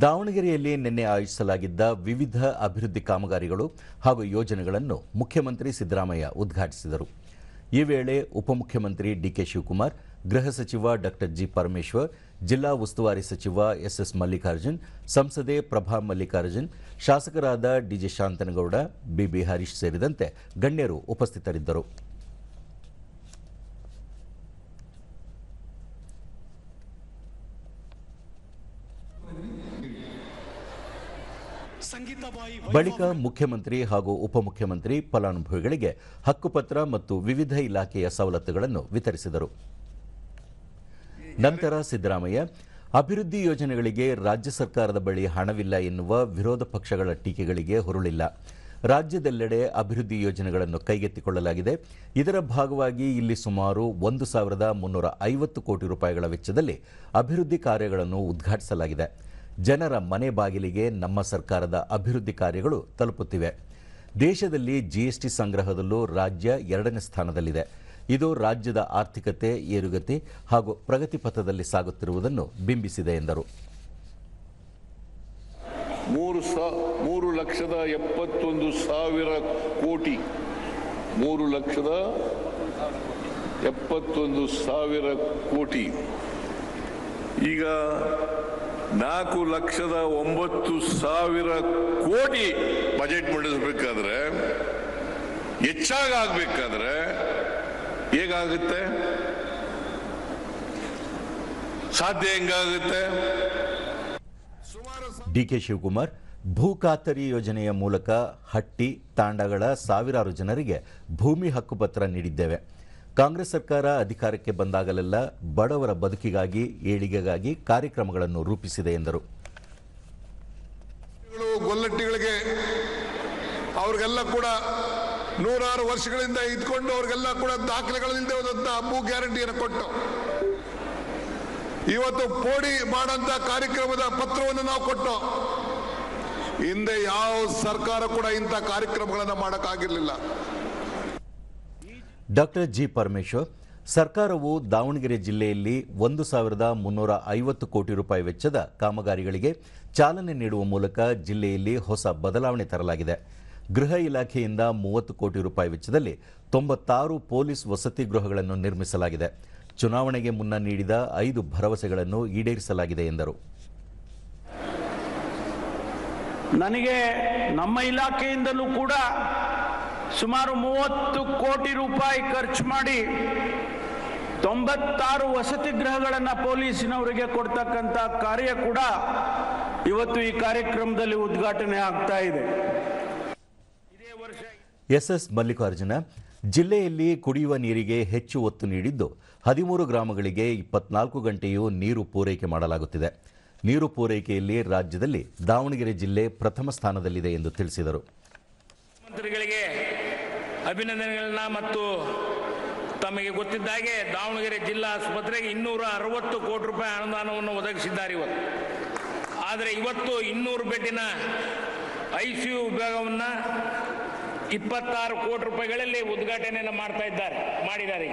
ದಾವಣಗೆರೆಯಲ್ಲಿ ನಿನ್ನೆ ಆಯೋಜಿಸಲಾಗಿದ್ದ ವಿವಿಧ ಅಭಿವೃದ್ಧಿ ಕಾಮಗಾರಿಗಳು ಹಾಗೂ ಯೋಜನೆಗಳನ್ನು ಮುಖ್ಯಮಂತ್ರಿ ಸಿದ್ದರಾಮಯ್ಯ ಉದ್ಘಾಟಿಸಿದರು. ಈ ವೇಳೆ ಉಪಮುಖ್ಯಮಂತ್ರಿ ಡಿಕೆ ಶಿವಕುಮಾರ್, ಗೃಹ ಸಚಿವ ಡಾಕ್ಟರ್ ಜಿ. ಪರಮೇಶ್ವರ್, ಜಿಲ್ಲಾ ಉಸ್ತುವಾರಿ ಸಚಿವ ಎಸ್ಎಸ್ ಮಲ್ಲಿಕಾರ್ಜುನ್, ಸಂಸದೆ ಪ್ರಭಾ ಮಲ್ಲಿಕಾರ್ಜುನ್, ಶಾಸಕರಾದ ಡಿಜೆ ಶಾಂತನಗೌಡ, ಬಿಬಿ ಹರೀಶ್ ಸೇರಿದಂತೆ ಗಣ್ಯರು ಉಪಸ್ಥಿತರಿದ್ದರು. ಬಳಿಕ ಮುಖ್ಯಮಂತ್ರಿ ಹಾಗೂ ಉಪಮುಖ್ಯಮಂತ್ರಿ ಫಲಾನುಭವಿಗಳಿಗೆ ಹಕ್ಕುಪತ್ರ ಮತ್ತು ವಿವಿಧ ಇಲಾಖೆಯ ಸವಲತ್ತುಗಳನ್ನು ವಿತರಿಸಿದರು. ನಂತರ ಸಿದ್ದರಾಮಯ್ಯ, ಅಭಿವೃದ್ಧಿ ಯೋಜನೆಗಳಿಗೆ ರಾಜ್ಯ ಸರ್ಕಾರದ ಬಳಿ ಹಣವಿಲ್ಲ ಎನ್ನುವ ವಿರೋಧ ಪಕ್ಷಗಳ ಟೀಕೆಗಳಿಗೆ ಹುರುಳಿಲ್ಲ. ರಾಜ್ಯದೆಲ್ಲೆಡೆ ಅಭಿವೃದ್ಧಿ ಯೋಜನೆಗಳನ್ನು ಕೈಗೆತ್ತಿಕೊಳ್ಳಲಾಗಿದೆ. ಇದರ ಭಾಗವಾಗಿ ಇಲ್ಲಿ ಸುಮಾರು ಒಂದು ಸಾವಿರದ ಮುನ್ನೂರ ಐವತ್ತು ಕೋಟಿ ರೂಪಾಯಿಗಳ ವೆಚ್ಚದಲ್ಲಿ ಅಭಿವೃದ್ಧಿ ಕಾರ್ಯಗಳನ್ನು ಉದ್ಘಾಟಿಸಲಾಗಿದೆ. ಜನರ ಮನೆ ಬಾಗಿಲಿಗೆ ನಮ್ಮ ಸರ್ಕಾರದ ಅಭಿವೃದ್ಧಿ ಕಾರ್ಯಗಳು ತಲುಪುತ್ತಿವೆ. ದೇಶದಲ್ಲಿ ಜಿಎಸ್ಟಿ ಸಂಗ್ರಹದಲ್ಲೂ ರಾಜ್ಯ ಎರಡನೇ ಸ್ಥಾನದಲ್ಲಿದೆ. ಇದು ರಾಜ್ಯದ ಆರ್ಥಿಕತೆ, ಏರುಗತಿ ಹಾಗೂ ಪ್ರಗತಿ ಪಥದಲ್ಲಿ ಸಾಗುತ್ತಿರುವುದನ್ನು ಬಿಂಬಿಸಿದೆ ಎಂದರು. ಮೂರು ಮೂರು ಲಕ್ಷದ ಎಪ್ಪತ್ತೊಂದು ಸಾವಿರ ಕೋಟಿ. ಮೂರು ಲಕ್ಷದ ಎಪ್ಪತ್ತೊಂದು ಸಾವಿರ ಕೋಟಿ. ಈಗ ನಾಲ್ಕು ಲಕ್ಷದ ಒಂಬತ್ತು ಸಾವಿರ ಕೋಟಿ ಬಜೆಟ್ ಮಂಡಿಸಬೇಕಾದ್ರೆ ಹೆಚ್ಚಾಗಬೇಕಾದ್ರೆ ಆಗ್ಬೇಕಾದ್ರೆ ಹೇಗಾಗುತ್ತೆ? ಸಾಧ್ಯ ಹೆಂಗಾಗುತ್ತೆ? ಡಿಕೆ ಶಿವಕುಮಾರ್ ಭೂ ಖಾತರಿ ಯೋಜನೆಯ ಮೂಲಕ ಹಟ್ಟಿ ತಾಂಡಗಳ ಸಾವಿರಾರು ಜನರಿಗೆ ಭೂಮಿ ಹಕ್ಕುಪತ್ರ ನೀಡಿದ್ದೇವೆ. ಕಾಂಗ್ರೆಸ್ ಸರ್ಕಾರ ಅಧಿಕಾರಕ್ಕೆ ಬಂದಾಗಲೆಲ್ಲ ಬಡವರ ಬದುಕಿಗಾಗಿ ಏಳಿಗೆಗಾಗಿ ಕಾರ್ಯಕ್ರಮಗಳನ್ನು ರೂಪಿಸಿದೆ ಎಂದರು. ಗಳು, ಗೊಲ್ಲಟ್ಟಿಗಳಿಗೆ ಅವ್ರಿಗೆಲ್ಲ ಕೂಡ ನೂರಾರು ವರ್ಷಗಳಿಂದ ಇದ್ಕೊಂಡು ಅವ್ರಿಗೆಲ್ಲ ಕೂಡ ದಾಖಲೆಗಳಿಂದ ಹೋದಂತಹ ಭೂ ಗ್ಯಾರಂಟಿಯನ್ನು ಕೊಟ್ಟು ಇವತ್ತು ಪೋಡಿ ಮಾಡಂತ ಕಾರ್ಯಕ್ರಮದ ಪತ್ರವನ್ನು ನಾವು ಕೊಟ್ಟು ಹಿಂದೆ ಯಾವ ಸರ್ಕಾರ ಕೂಡ ಇಂಥ ಕಾರ್ಯಕ್ರಮಗಳನ್ನು ಮಾಡಕ್ಕಾಗಿರ್ಲಿಲ್ಲ. ಡಾಕ್ಟರ್ ಜಿ ಪರಮೇಶ್ವರ್, ಸರ್ಕಾರವು ದಾವಣಗೆರೆ ಜಿಲ್ಲೆಯಲ್ಲಿ ಒಂದು ಸಾವಿರದ ಮುನ್ನೂರ ಐವತ್ತು ಕೋಟಿ ರೂಪಾಯಿ ವೆಚ್ಚದ ಕಾಮಗಾರಿಗಳಿಗೆ ಚಾಲನೆ ನೀಡುವ ಮೂಲಕ ಜಿಲ್ಲೆಯಲ್ಲಿ ಹೊಸ ಬದಲಾವಣೆ ತರಲಾಗಿದೆ. ಗೃಹ ಇಲಾಖೆಯಿಂದ ಮೂವತ್ತು ಕೋಟಿ ರೂಪಾಯಿ ವೆಚ್ಚದಲ್ಲಿ ತೊಂಬತ್ತಾರು ಪೊಲೀಸ್ ವಸತಿ ಗೃಹಗಳನ್ನು ನಿರ್ಮಿಸಲಾಗಿದೆ. ಚುನಾವಣೆಗೆ ಮುನ್ನ ನೀಡಿದ ಐದು ಭರವಸೆಗಳನ್ನು ಈಡೇರಿಸಲಾಗಿದೆ ಎಂದರು. ನನಗೆ ನಮ್ಮ ಇಲಾಖೆಯಿಂದಲೂ ಕೂಡ ಸುಮಾರು ಮೂವತ್ತು ಕೋಟಿ ರೂಪಾಯಿ ಖರ್ಚು ಮಾಡಿ ತೊಂಬತ್ತಾರು ವಸತಿ ಗೃಹಗಳನ್ನು ಪೊಲೀಸಿನವರಿಗೆ ಕೊಡ್ತಕ್ಕಂಥ ಕಾರ್ಯ ಕೂಡ ಇವತ್ತು ಈ ಕಾರ್ಯಕ್ರಮದಲ್ಲಿ ಉದ್ಘಾಟನೆ ಆಗ್ತಾ ಇದೆ. ಎಸ್ ಎಸ್ ಮಲ್ಲಿಕಾರ್ಜುನ ಜಿಲ್ಲೆಯಲ್ಲಿ ಕುಡಿಯುವ ನೀರಿಗೆ ಹೆಚ್ಚು ಒತ್ತು ನೀಡಿದ್ದು ಹದಿಮೂರು ಗ್ರಾಮಗಳಿಗೆ ಇಪ್ಪತ್ನಾಲ್ಕು ಗಂಟೆಯೂ ನೀರು ಪೂರೈಕೆ ಮಾಡಲಾಗುತ್ತಿದೆ. ನೀರು ಪೂರೈಕೆಯಲ್ಲಿ ರಾಜ್ಯದಲ್ಲಿ ದಾವಣಗೆರೆ ಜಿಲ್ಲೆ ಪ್ರಥಮ ಸ್ಥಾನದಲ್ಲಿದೆ ಎಂದು ತಿಳಿಸಿದರು. ಮಂತ್ರಿಗಳಿಗೆ ಅಭಿನಂದನೆಗಳನ್ನ ಮತ್ತು ತಮಗೆ ಗೊತ್ತಿದ್ದಾಗೆ ದಾವಣಗೆರೆ ಜಿಲ್ಲಾ ಆಸ್ಪತ್ರೆಗೆ ಇನ್ನೂರ ಅರವತ್ತು ಕೋಟಿ ರೂಪಾಯಿ ಅನುದಾನವನ್ನು ಒದಗಿಸಿದ್ದಾರೆ ಇವತ್ತು ಆದರೆ ಇವತ್ತು ಇನ್ನೂರು ಬೆಡ್ಡಿನ ಐ ಸಿ ಯು ವಿಭಾಗವನ್ನು ಇಪ್ಪತ್ತಾರು ಕೋಟಿ ರೂಪಾಯಿಗಳಲ್ಲಿ ಉದ್ಘಾಟನೆಯನ್ನು ಮಾಡ್ತಾ ಇದ್ದಾರೆ, ಮಾಡಿದ್ದಾರೆ.